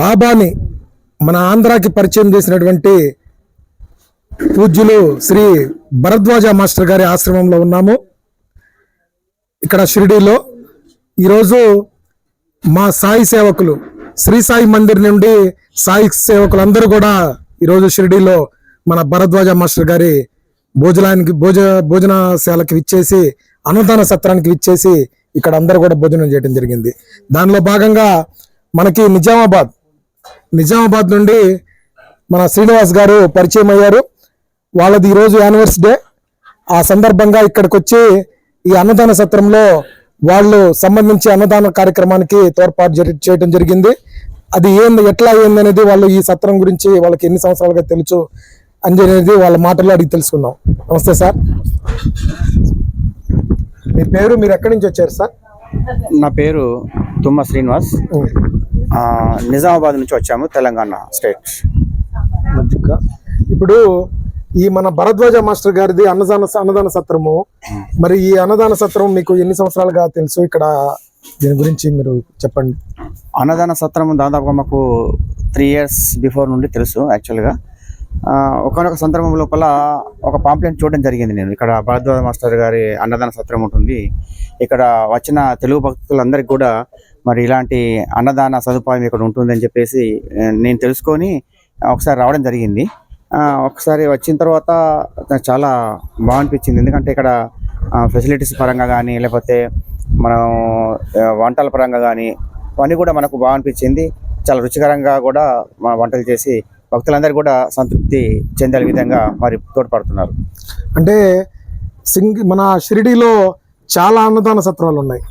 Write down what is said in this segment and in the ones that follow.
బాబాని మన ఆంధ్రాకి పరిచయం చేసినటువంటి పూజ్యులు శ్రీ భరద్వాజ మాస్టర్ గారి ఆశ్రమంలో ఉన్నాము. ఇక్కడ షిరిడీలో. ఈరోజు మా సాయి సేవకులు శ్రీ సాయి మందిర్ నుండి సాయి సేవకులు అందరూ కూడా ఈరోజు షిరిడీలో మన భరద్వాజ మాస్టర్ గారి భోజనానికి భోజ భోజనశాలకి విచ్చేసి అన్నదాన సత్రానికి విచ్చేసి ఇక్కడ అందరూ కూడా భోజనం చేయడం జరిగింది. దానిలో భాగంగా మనకి నిజామాబాద్. నిజామాబాద్ నుండి మన శ్రీనివాస్ గారు పరిచయం అయ్యారు. వాళ్ళది ఈరోజు యానివర్స్ డే ఆ సందర్భంగా ఇక్కడికి వచ్చి ఈ అన్నదాన సత్రంలో వాళ్ళు సంబంధించి అన్నదాన కార్యక్రమానికి తోడ్పాటు జరి- చేయడం జరిగింది. అది ఏంది ఎట్లా ఏంది అనేది వాళ్ళు ఈ సత్రం గురించి వాళ్ళకి ఎన్ని సంవత్సరాలుగా తెలుసు అని అనేది వాళ్ళ మాటల్లో అడిగి తెలుసుకుందాం. నమస్తే సార్. మీ పేరు మీరు ఎక్కడి నుంచి వచ్చారు సార్? నా పేరు తుమ్మ శ్రీనివాస్. నిజామాబాద్ నుంచి వచ్చాము తెలంగాణ స్టేట్. ఇప్పుడు ఈ మన భరద్వాజ మాస్టర్ గారిది అన్నదాన అన్నదాన సత్రము. మరి ఈ అన్నదాన సత్రం మీకు ఎన్ని సంవత్సరాలుగా తెలుసు? ఇక్కడ దీని గురించి మీరు చెప్పండి. అన్నదాన సత్రం దాదాపుగా మాకు త్రీ ఇయర్స్ బిఫోర్ నుండి తెలుసు యాక్చువల్గా ఒకనొక సందర్భం లోపల ఒక పాంప్లెంట్ చూడడం జరిగింది నేను. ఇక్కడ భరద్వాజ మాస్టర్ గారి అన్నదాన సత్రం ఉంటుంది. ఇక్కడ వచ్చిన తెలుగు భక్తులందరికీ కూడా మరి ఇలాంటి అన్నదాన సదుపాయం ఇక్కడ ఉంటుందని చెప్పేసి నేను తెలుసుకొని ఒకసారి రావడం జరిగింది. ఒకసారి వచ్చిన తర్వాత నాకు చాలా బాగనిపించింది. ఎందుకంటే ఇక్కడ ఫెసిలిటీస్ పరంగా కానీ లేకపోతే మనం వంటల పరంగా కానీ అవన్నీ కూడా మనకు బాగా అనిపించింది చాలా రుచికరంగా కూడా మా వంటలు చేసి భక్తులందరూ కూడా సంతృప్తి చెందే విధంగా మరి తోడ్పడుతున్నారు. అంటే సింగ్ మన షిరిడీలో చాలా అన్నదాన సత్రాలు ఉన్నాయి.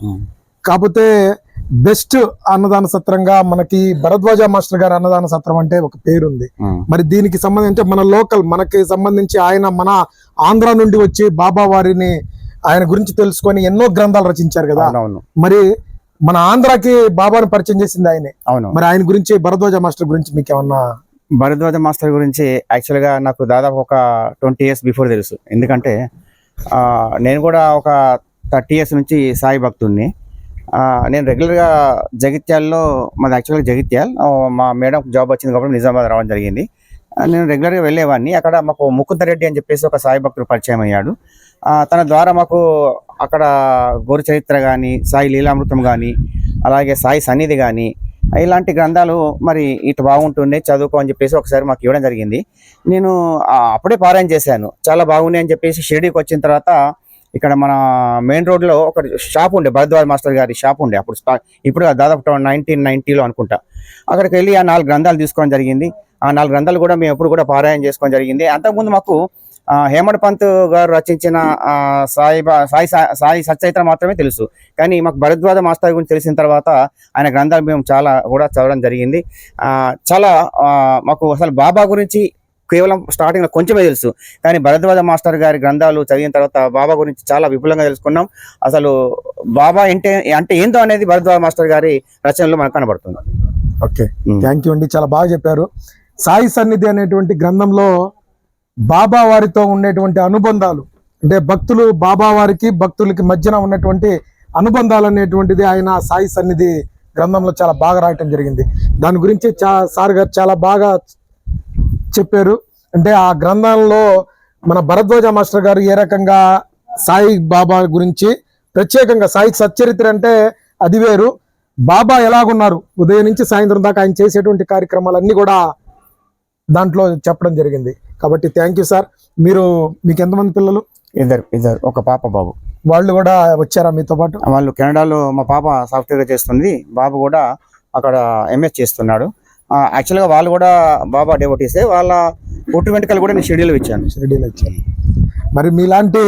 కాకపోతే బెస్ట్ అన్నదాన సత్రంగా మనకి భరద్వాజ మాస్టర్ గారి అన్నదాన సత్రం అంటే ఒక పేరుంది. మరి దీనికి సంబంధించి మన లోకల్ మనకి సంబంధించి ఆయన మన ఆంధ్ర నుండి వచ్చి బాబా వారిని ఆయన గురించి తెలుసుకొని ఎన్నో గ్రంథాలు రచించారు కదా. మరి మన ఆంధ్రాకి బాబాను పరిచయం చేసింది ఆయనే. అవును. మరి ఆయన గురించి భరద్వాజ మాస్టర్ గురించి మీకు ఏమన్నా భరద్వాజ మాస్టర్ గురించి యాక్చువల్గా నాకు దాదాపు ఒక ట్వంటీ ఇయర్స్ బిఫోర్ తెలుసు. ఎందుకంటే నేను కూడా ఒక థర్టీ ఇయర్స్ నుంచి సాయి భక్తుడిని నేను రెగ్యులర్గా జగిత్యాల్లో మాది యాక్చువల్గా జగిత్యాల్. మా మేడం జాబ్ వచ్చింది కాబట్టి నిజామాబాద్ రావడం జరిగింది. నేను రెగ్యులర్గా వెళ్ళేవాడిని. అక్కడ మాకు ముకుందరెడ్డి అని చెప్పేసి ఒక సాయి భక్తుడు పరిచయం అయ్యాడు. తన ద్వారా మాకు అక్కడ గోరు చరిత్ర కానీ సాయి లీలామృతం కానీ అలాగే సాయి సన్నిధి కానీ ఇలాంటి గ్రంథాలు మరి ఇటు బాగుంటుండే చదువుకో అని చెప్పేసి ఒకసారి మాకు ఇవ్వడం జరిగింది. నేను అప్పుడే పారాయణ చేశాను. చాలా బాగున్నాయి అని చెప్పేసి షిరిడీకి వచ్చిన తర్వాత ఇక్కడ మన మెయిన్ రోడ్లో ఒక షాప్ ఉండే భరద్వాజ్ మాస్టర్ గారి షాప్ ఉండే. అప్పుడు ఇప్పుడు దాదాపు నైన్టీన్ నైన్టీలో అనుకుంటా. అక్కడికి వెళ్ళి ఆ నాలుగు గ్రంథాలు తీసుకోవడం జరిగింది. ఆ నాలుగు గ్రంథాలు కూడా మేము ఎప్పుడు కూడా పారాయణ చేసుకోవడం జరిగింది. అంతకుముందు మాకు హేమడ్ పంత్ గారు రచించిన సాయి సాయి సాయి సచరిత్ర మాత్రమే తెలుసు. కానీ మాకు భరద్వాజ మాస్టర్ గురించి తెలిసిన తర్వాత ఆయన గ్రంథాలు మేము చాలా కూడా చదవడం జరిగింది. చాలా మాకు అసలు బాబా గురించి కేవలం స్టార్టింగ్లో కొంచెమే తెలుసు. కానీ భరద్వాజ మాస్టర్ గారి గ్రంథాలు చదివిన తర్వాత బాబా గురించి చాలా విపులంగా తెలుసుకున్నాం. అసలు బాబా అంటే అంటే ఏందో అనేది భరద్వాజ మాస్టర్ గారి రచనలో మనకు కనబడుతుంది. ఓకే. థ్యాంక్ యూ అండి. చాలా బాగా చెప్పారు. సాయి సన్నిధి అనేటువంటి గ్రంథంలో బాబా వారితో ఉండేటువంటి అనుబంధాలు. అంటే భక్తులు బాబా వారికి భక్తులకి మధ్యన ఉన్నటువంటి అనుబంధాలు అనేటువంటిది ఆయన సాయి సన్నిధి గ్రంథంలో చాలా బాగా రాయటం జరిగింది. దాని గురించి చా సార్ గారు చాలా బాగా చెప్పారు. అంటే ఆ గ్రంథంలో మన భరద్వాజ మాస్టర్ గారు ఏ రకంగా సాయి బాబా గురించి ప్రత్యేకంగా సాయి సచ్చరిత్ర అంటే అది వేరు. బాబా ఎలాగున్నారు? ఉదయం నుంచి సాయంత్రం దాకా ఆయన చేసేటువంటి కార్యక్రమాలన్నీ కూడా దాంట్లో చెప్పడం జరిగింది. కాబట్టి థ్యాంక్ యూ సార్ మీరు మీకు ఎంతమంది పిల్లలు? ఇద్దరు ఇద్దరు ఒక పాప బాబు. వాళ్ళు కూడా వచ్చారా మీతో పాటు? వాళ్ళు కెనడాలో మా పాప సాఫ్ట్వేర్ చేస్తుంది. బాబు కూడా అక్కడ ఎంఎస్ చేస్తున్నాడు. యాక్చువల్గా వాళ్ళు కూడా బాబా డెవోటీసే వాళ్ళ పుట్టు వెంటకలు కూడా నేను షెడ్యూల్ ఇచ్చాను. షిరిడీలో ఇచ్చారు. మరి మీలాంటి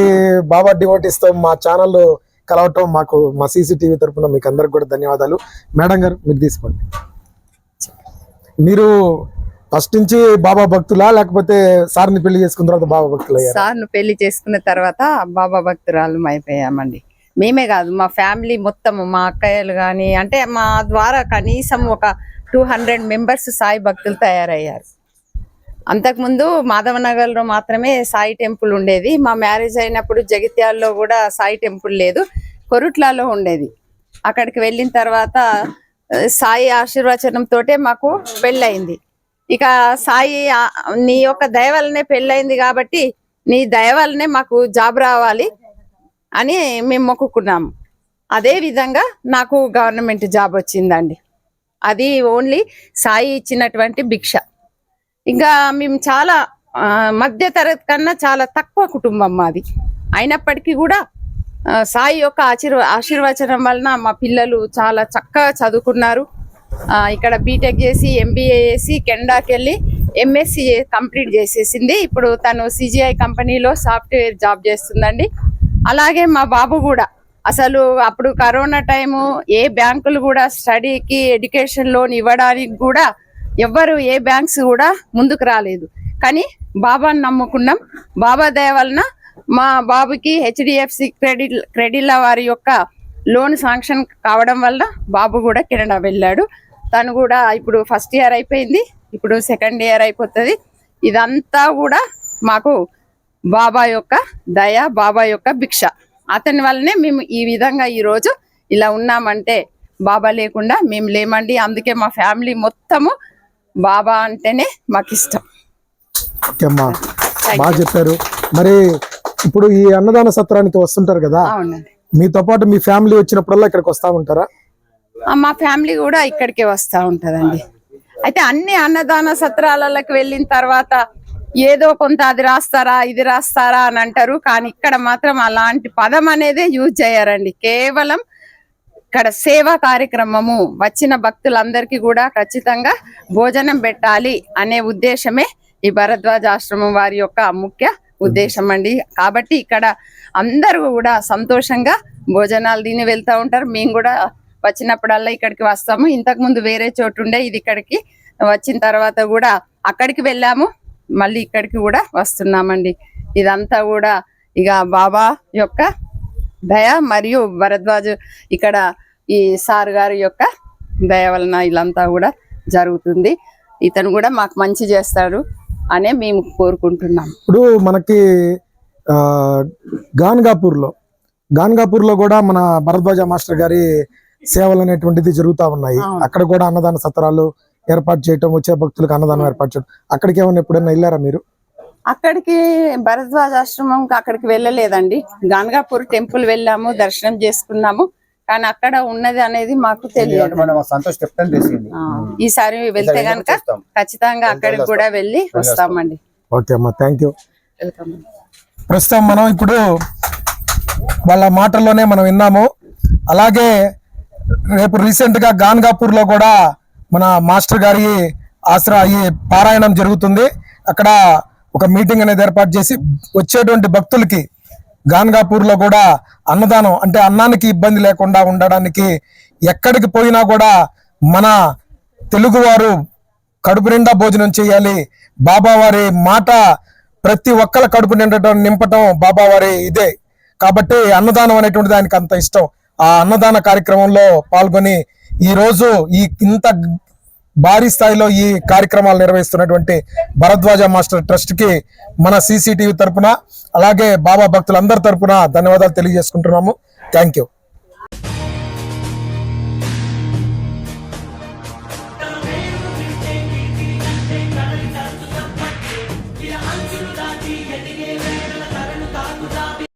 బాబా డివోటీస్తో మా ఛానల్ కలవటం మాకు మా సీసీటీవీ తరపున మీకు అందరికి కూడా ధన్యవాదాలు. మేడం గారు మీరు తీసుకోండి. మీరు ఫస్ట్ నుంచి బాబా భక్తులా లేకపోతే సార్ని పెళ్ళి చేసుకున్న తర్వాత బాబా భక్తులు సార్ని సార్ను పెళ్ళి చేసుకున్న తర్వాత బాబా భక్తురాలు అయిపోయామండి. మేమే కాదు మా ఫ్యామిలీ మొత్తం మా అక్కయ్యలు కానీ అంటే మా ద్వారా కనీసం ఒక టూ హండ్రెడ్ మెంబర్స్ సాయి భక్తులు తయారయ్యారు. అంతకుముందు మాధవనగర్లో మాత్రమే సాయి టెంపుల్ ఉండేది. మా మ్యారేజ్ అయినప్పుడు జగిత్యాల్లో కూడా సాయి టెంపుల్ లేదు కొరుట్లలో ఉండేది. అక్కడికి వెళ్ళిన తర్వాత సాయి ఆశీర్వచనంతోటే మాకు పెళ్ళయింది. ఇక సాయి నీ యొక్క దయ వల్లనే పెళ్ళయింది కాబట్టి నీ దయ వల్లనే మాకు జాబ్ రావాలి అని మేము మొక్కుకున్నాము. అదే విధంగా నాకు గవర్నమెంట్ జాబ్ వచ్చిందండి. అది ఓన్లీ సాయి ఇచ్చినటువంటి భిక్ష. ఇంకా మేము చాలా మధ్య తరగతి కన్నా చాలా తక్కువ కుటుంబం మాది. అయినప్పటికీ కూడా సాయి యొక్క ఆశీర్వ ఆశీర్వచనం వలన మా పిల్లలు చాలా చక్కగా చదువుకున్నారు. ఇక్కడ బీటెక్ చేసి ఎంబీఏ చేసి కెనడాకి వెళ్ళి ఎంఎస్సి కంప్లీట్ చేసేసింది. ఇప్పుడు తను సిజిఐ కంపెనీలో సాఫ్ట్వేర్ జాబ్ చేస్తుందండి. అలాగే మా బాబు కూడా. అసలు అప్పుడు కరోనా టైము ఏ బ్యాంకులు కూడా స్టడీకి ఎడ్యుకేషన్ లోన్ ఇవ్వడానికి కూడా ఎవ్వరు ఏ బ్యాంక్స్ కూడా ముందుకు రాలేదు. కానీ బాబాను నమ్ముకున్నాం. బాబా దయ వలన మా బాబుకి హెచ్డిఎఫ్సి క్రెడిట్ క్రెడిట్ల వారి యొక్క లోన్ శాంక్షన్ కావడం వల్ల బాబు కూడా కెనడా వెళ్ళాడు. తను కూడా ఇప్పుడు ఫస్ట్ ఇయర్ అయిపోయింది. ఇప్పుడు సెకండ్ ఇయర్ అయిపోతుంది. ఇదంతా కూడా మాకు బాబా యొక్క దయ బాబా యొక్క భిక్ష. అతని వల్లనే మేము ఈ విధంగా ఈ రోజు ఇలా ఉన్నామంటే బాబా లేకుండా మేము లేమండి. అందుకే మా ఫ్యామిలీ మొత్తము బాబా అంటేనే మాకు ఇష్టం బాగా చెప్పారు. మరి ఇప్పుడు ఈ అన్నదాన సత్రానికి వస్తుంటారు కదా? మీతో పాటు మీ ఫ్యామిలీ వచ్చినప్పుడల్లా ఇక్కడికి వస్తా ఉంటారా? మా ఫ్యామిలీ కూడా ఇక్కడికే వస్తూ ఉంటదండి. అయితే అన్ని అన్నదాన సత్రాలకు వెళ్ళిన తర్వాత ఏదో కొంత అది రాస్తారా ఇది రాస్తారా అని అంటారు. కానీ ఇక్కడ మాత్రం అలాంటి పదం అనేది యూజ్ చేయరండి. కేవలం ఇక్కడ సేవా కార్యక్రమము వచ్చిన భక్తులందరికీ కూడా ఖచ్చితంగా భోజనం పెట్టాలి అనే ఉద్దేశమే ఈ భరద్వాజ ఆశ్రమం వారి యొక్క ముఖ్య ఉద్దేశం అండి. కాబట్టి ఇక్కడ అందరూ కూడా సంతోషంగా భోజనాలు తిని వెళ్తూ ఉంటారు. మేము కూడా వచ్చినప్పుడల్లా ఇక్కడికి వస్తాము. ఇంతకు ముందు వేరే చోటు ఉండే ఇది ఇక్కడికి వచ్చిన తర్వాత కూడా అక్కడికి వెళ్ళాము. మళ్ళీ ఇక్కడికి కూడా వస్తున్నామండి. ఇదంతా కూడా ఇక బాబా యొక్క దయ మరియు భరద్వాజ్ ఇక్కడ ఈ సార్ గారి యొక్క దయ వలన ఇదంతా కూడా జరుగుతుంది. ఇతను కూడా మాకు మంచి చేస్తాడు అనే మేము కోరుకుంటున్నాం. ఇప్పుడు మనకి గాన్గాపూర్లో గాన్గాపూర్లో కూడా మన భరద్వాజ మాస్టర్ గారి సేవలు అనేటువంటిది జరుగుతా ఉన్నాయి. అక్కడ కూడా అన్నదాన సత్రాలు ఏర్పాటు చేయటం వచ్చే భక్తులకు అన్నదానం ఏర్పాటు చేయడం అక్కడికి ఏమైనా ఎప్పుడైనా వెళ్ళారా మీరు? అక్కడికి భరద్వాజ ఆశ్రమం అక్కడికి వెళ్ళలేదండి. గాన్గాపూర్ టెంపుల్ వెళ్ళాము దర్శనం చేసుకున్నాము. కానీ అక్కడ ఉన్నది అనేది మాకు తెలియదు. ఈసారి వెళ్తే గనక. ఖచ్చితంగా అక్కడికి కూడా వెళ్ళి వస్తామండి. ఓకే అమ్మా థ్యాంక్ యూ. వెల్కమ్. ప్రస్తుతం మనం ఇప్పుడు వాళ్ళ మాటల్లోనే మనం విన్నాము. అలాగే రేపు రీసెంట్గా గాన్గాపూర్లో కూడా మన మాస్టర్ గారి ఆసరా ఈ పారాయణం జరుగుతుంది. అక్కడ ఒక మీటింగ్ అనేది ఏర్పాటు చేసి వచ్చేటువంటి భక్తులకి గాన్గాపూర్లో కూడా అన్నదానం అంటే అన్నానికి ఇబ్బంది లేకుండా ఉండడానికి ఎక్కడికి పోయినా కూడా మన తెలుగువారు కడుపు నిండా భోజనం చేయాలి. బాబావారి మాట ప్రతి ఒక్కళ్ళ కడుపు నిండటం నింపటం బాబావారి ఇదే. కాబట్టి అన్నదానం అనేటువంటిది దానికి అంత ఇష్టం. ఆ అన్నదాన కార్యక్రమంలో పాల్గొని ఈ రోజు ఈ ఇంత భారీ స్థాయిలో ఈ కార్యక్రమాలు నిర్వహిస్తున్నటువంటి భరద్వాజ మాస్టర్ ట్రస్ట్కి మన సీసీటీవీ తరపున అలాగే బాబా భక్తులందరి తరపున ధన్యవాదాలు తెలియజేసుకుంటున్నాము. Thank you.